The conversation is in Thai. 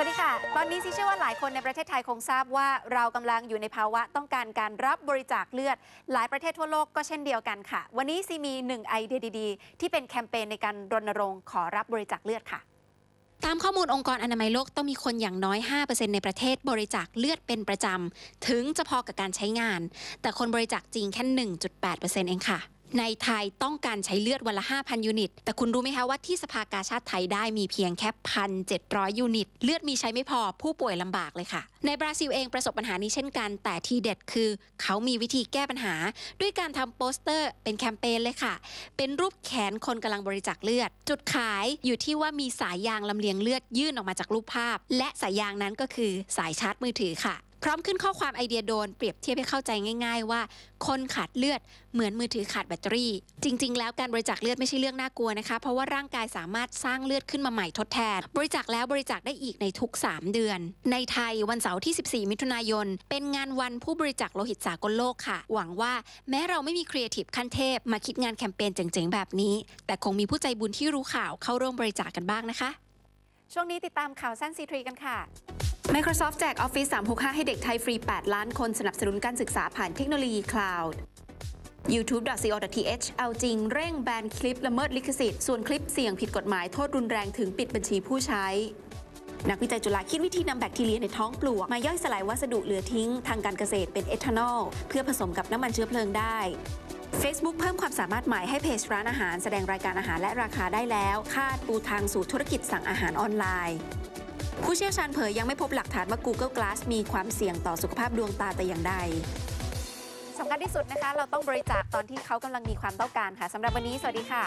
สวัสดีค่ะ ตอนนี้ซิเชื่อว่าหลายคนในประเทศไทยคงทราบว่าเรากำลังอยู่ในภาวะต้องการการรับบริจาคเลือด หลายประเทศทั่วโลกก็เช่นเดียวกันค่ะ วันนี้ซีมีหนึ่งไอเดียดีๆ ที่เป็นแคมเปญในการรณรงค์ขอรับบริจาคเลือดค่ะ ตามข้อมูลองค์กรอนามัยโลกต้องมีคนอย่างน้อย 5%ในประเทศบริจาคเลือดเป็นประจำ ถึงจะพอกับการใช้งาน แต่คนบริจาคจริงแค่ 1.8%เองค่ะ ในไทยต้องการใช้เลือดวันละ 5,000 ยูนิต แต่คุณรู้ไหมคะว่าที่สภากาชาติไทยได้มีเพียงแค่1,700ยูนิต เลือดมีใช้ไม่พอผู้ป่วยลำบากเลยค่ะ ในบราซิลเองประสบปัญหานี้เช่นกัน แต่ทีเด็ดคือ เขามีวิธีแก้ปัญหา ด้วยการทำโปสเตอร์เป็นแคมเปญเลยค่ะ เป็นรูปแขนคนกำลังบริจาคเลือด จุดขายอยู่ที่ว่ามีสายยางลำเลียงเลือดยื่นออกมาจากรูปภาพ และสายยางนั้นก็คือสายชาร์จมือถือค่ะ พร้อมขึ้นข้อความไอเดียโดนเปรียบเทียบให้เข้าใจง่าย ๆ ว่า คนขาดเลือดเหมือนมือถือขาดแบตเตอรี่ จริง ๆ แล้วการบริจาคเลือดไม่ใช่เรื่องน่ากลัวนะคะ เพราะว่าร่างกายสามารถสร้างเลือดขึ้นมาใหม่ทดแทน บริจาคแล้วบริจาคได้อีกในทุก 3 เดือน ในไทยวันเสาร์ที่ 14 มิถุนายน เป็นงานวันผู้บริจาคโลหิตสากลโลกค่ะ หวังว่าแม้เราไม่มีครีเอทีฟขั้นเทพ มาคิดงานแคมเปญเจ๋งๆแบบนี้ แต่คงมีผู้ใจบุญที่รู้ข่าวเข้าร่วมบริจาคกันบ้างนะคะ ช่วงนี้ติดตามข่าวสั้นซีทรีกันค่ะ Microsoft แจก Office 365 ให้เด็กไทยฟรี 8 ล้านคนสนับสนุนการศึกษาผ่านเทคโนโลยีคลาวด์ youtube.co.th เอาจริง เร่งแบนคลิปละเมิดลิขสิทธิ์ ส่วนคลิปเสี่ยงผิดกฎหมายโทษรุนแรงถึงปิดบัญชีผู้ใช้ นักวิจัยจุฬาคิดวิธีนำแบคทีเรียในท้องปลวก มาย่อยสลายวัสดุเหลือทิ้งทางการเกษตรเป็นเอทานอล เพื่อผสมกับน้ำมันเชื้อเพลิงได้ Facebook เพิ่มความสามารถใหม่ให้เพจร้านอาหาร แสดงรายการอาหารและราคาได้แล้ว คาดปูทางสู่ธุรกิจสั่งอาหารออนไลน์ ผู้เชี่ยวชาญเผยยังไม่พบหลักฐานว่า Google Glass มีความเสี่ยงต่อสุขภาพดวงตาแต่อย่างใดสำคัญที่สุดนะคะ เราต้องบริจาคตอนที่เขากำลังมีความต้องการค่ะสำหรับวันนี้ สวัสดีค่ะ